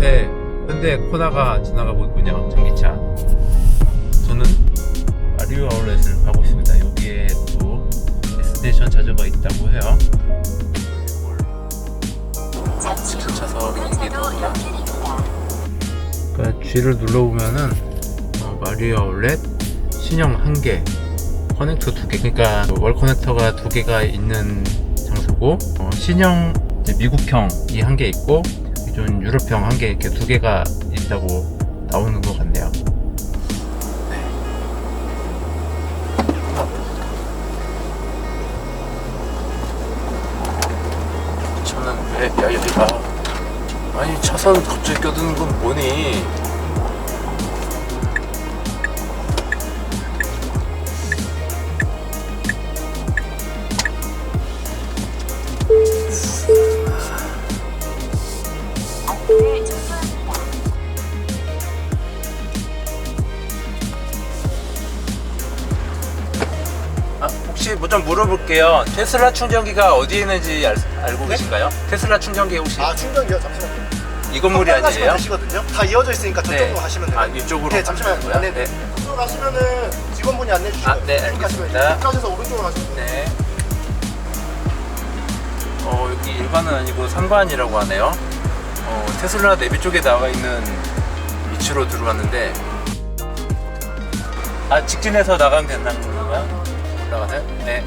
앞에 현대 코나가 지나가고 있군요. 전기차. 저는 마리오 아울렛을 가고 있습니다. 여기에 또 데스티네이션 자주가 있다고 해요. 주차서 이게 나오나? 그러니까 G를 눌러보면은 어, 마리오 아울렛 신형 한 개, 커넥터 두 개. 그러니까 월 커넥터가 두 개가 있는 장소고 어, 신형 미국형이 한 개 있고 기존 유럽형 한 개 이렇게 두 개가 있다고 나오는 것 같네요. 저는 왜 야, 여기가 아니 차선 갑자기 껴드는 건 뭐니? 좀 물어볼게요. 테슬라 충전기가 어디에 있는지 알, 알고 계신가요? 테슬라 충전기 혹시 아 충전기요? 잠시만요. 이 건물이 아니에요? 되시거든요. 다 이어져 있으니까 저쪽으로 네. 가시면 돼요. 아 이쪽으로 네, 잠시만요. 가는? 아, 네, 네. 저쪽으로 가시면은 직원분이 안내해 주시면 아, 네, 알겠습니다. 가셔서 오른쪽으로 가시면 돼요. 네. 어, 여기 일반은 아니고 상반이라고 하네요. 어, 테슬라 내비 쪽에 나와 있는 위치로 들어갔는데, 아, 직진해서 나가면 된다는 건가요? 올라가세요? 네.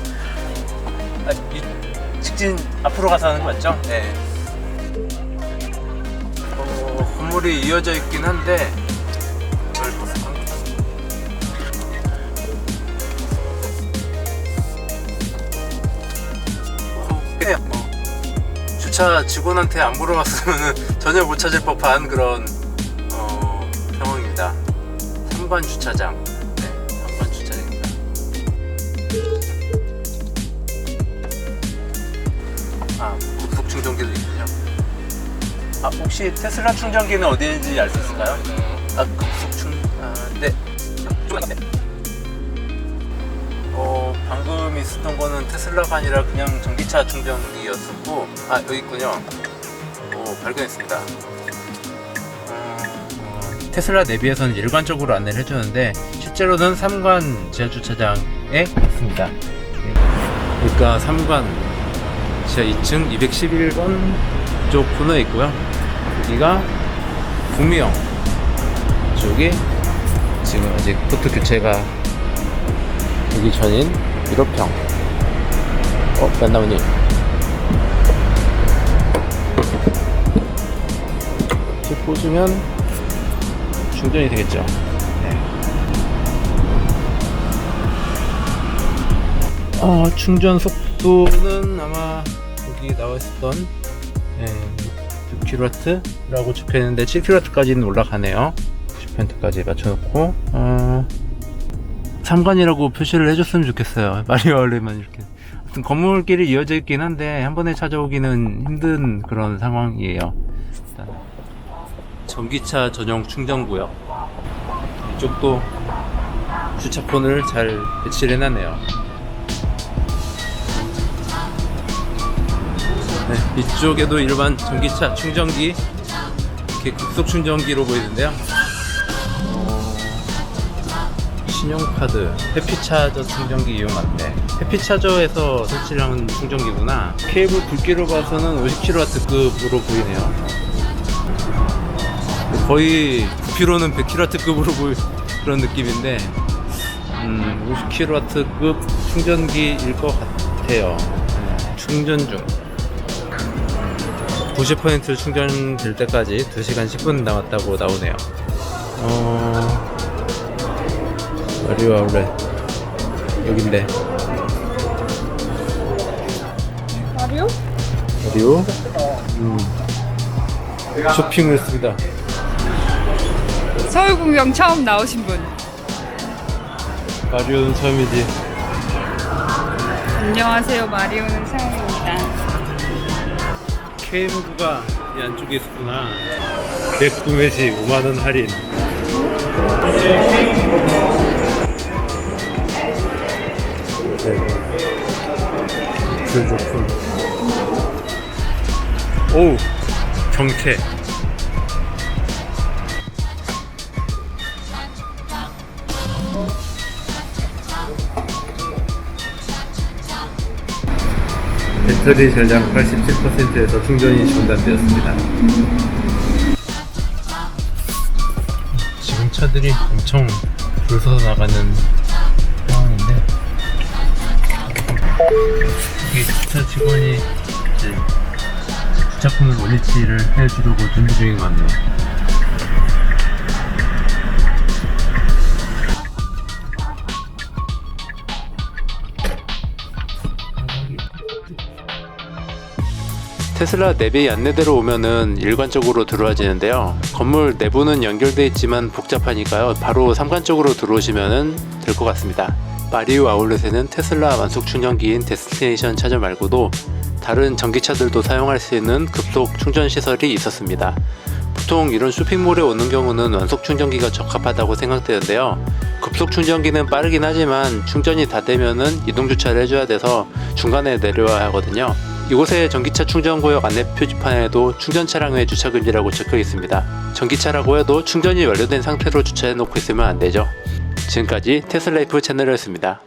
아, 이, 직진 앞으로 가서 하는 거 맞죠? 네. 어, 건물이 이어져 있긴 한데. 그냥 뭐 주차 직원한테 안 물어봤으면 전혀 못 찾을 법한 그런 어, 상황입니다. 3관 주차장. 아, 급속 충전기도 있군요. 아, 혹시 테슬라 충전기는 어디에 있는지 알 수 있을까요? 아, 급속 충, 아, 네. 네. 어, 방금 있었던 거는 테슬라가 아니라 그냥 전기차 충전기였었고, 아, 여기 있군요. 오, 발견했습니다. 어, 어, 테슬라 내비에서는 일관적으로 안내를 해주는데, 실제로는 3관 지하주차장에 있습니다. 그러니까 3관 지하 2층 211번 쪽 코너에 있고요. 여기가 구미형 쪽이 지금 아직 포트 교체가 되기 전인 유럽형 어? 만나오니 이렇게 꽂으면 충전이 되겠죠 네. 어, 충전 속도는 아마 여기 나와 있었던 네, 6kW라고 적혀 있는데 7kW까지는 올라가네요 90%까지 맞춰놓고 어, 3관이라고 표시를 해줬으면 좋겠어요. 마리오 얼레만 이렇게. 하여튼 건물끼리 이어져 있긴 한데 한 번에 찾아오기는 힘든 그런 상황이에요. 일단 전기차 전용 충전구역. 이쪽도 주차폰을 잘 배치를 해놨네요. 네, 이쪽에도 일반 전기차 충전기 이렇게 급속 충전기로 보이는데요. 신용카드 해피차저 충전기 이용한대. 해피차저에서 설치를 하는 충전기구나. 케이블 굵기로 봐서는 50kW급으로 보이네요. 거의 부피로는 100kW급으로 보이 그런 느낌인데 음, 50kW급 충전기일 것 같아요. 네, 충전 중 90% 충전될 때까지 2시간 10분 남았다고 나오네요 어... 마리오 아울렛 여긴데 마리오? 마리오 음. 쇼핑을 했습니다 서울 구경 처음 나오신 분. 마리오는 처음이지 안녕하세요. 마리오는 상우 KM구가 이 안쪽에 있었구나. 구매 시 5만원 할인. 네. 불조품 오우 정체 배터리 전량 87%에서 충전이 중단되었습니다. 지금 차들이 엄청 줄 서서 나가는 상황인데 이 주차 직원이 이제 주차권을 원위치를 해주려고 준비 중인 것 같네요. 테슬라 내비 안내대로 오면은 일관적으로 들어와지는데요. 건물 내부는 연결돼 있지만 복잡하니까요. 바로 삼관적으로 들어오시면은 될 것 같습니다. 마리우 아울렛에는 테슬라 완속 충전기인 데스티네이션 차저 말고도 다른 전기차들도 사용할 수 있는 급속 충전 시설이 있었습니다. 보통 이런 쇼핑몰에 오는 경우는 완속 충전기가 적합하다고 생각되는데요. 급속 충전기는 빠르긴 하지만 충전이 다 되면은 이동 주차를 해줘야 돼서 중간에 내려와야 하거든요. 이곳의 전기차 충전구역 안내 표지판에도 충전 차량 외 주차 금지라고 적혀 있습니다. 전기차라고 해도 충전이 완료된 상태로 주차해 놓고 있으면 안 되죠. 지금까지 테슬라이프 채널이었습니다.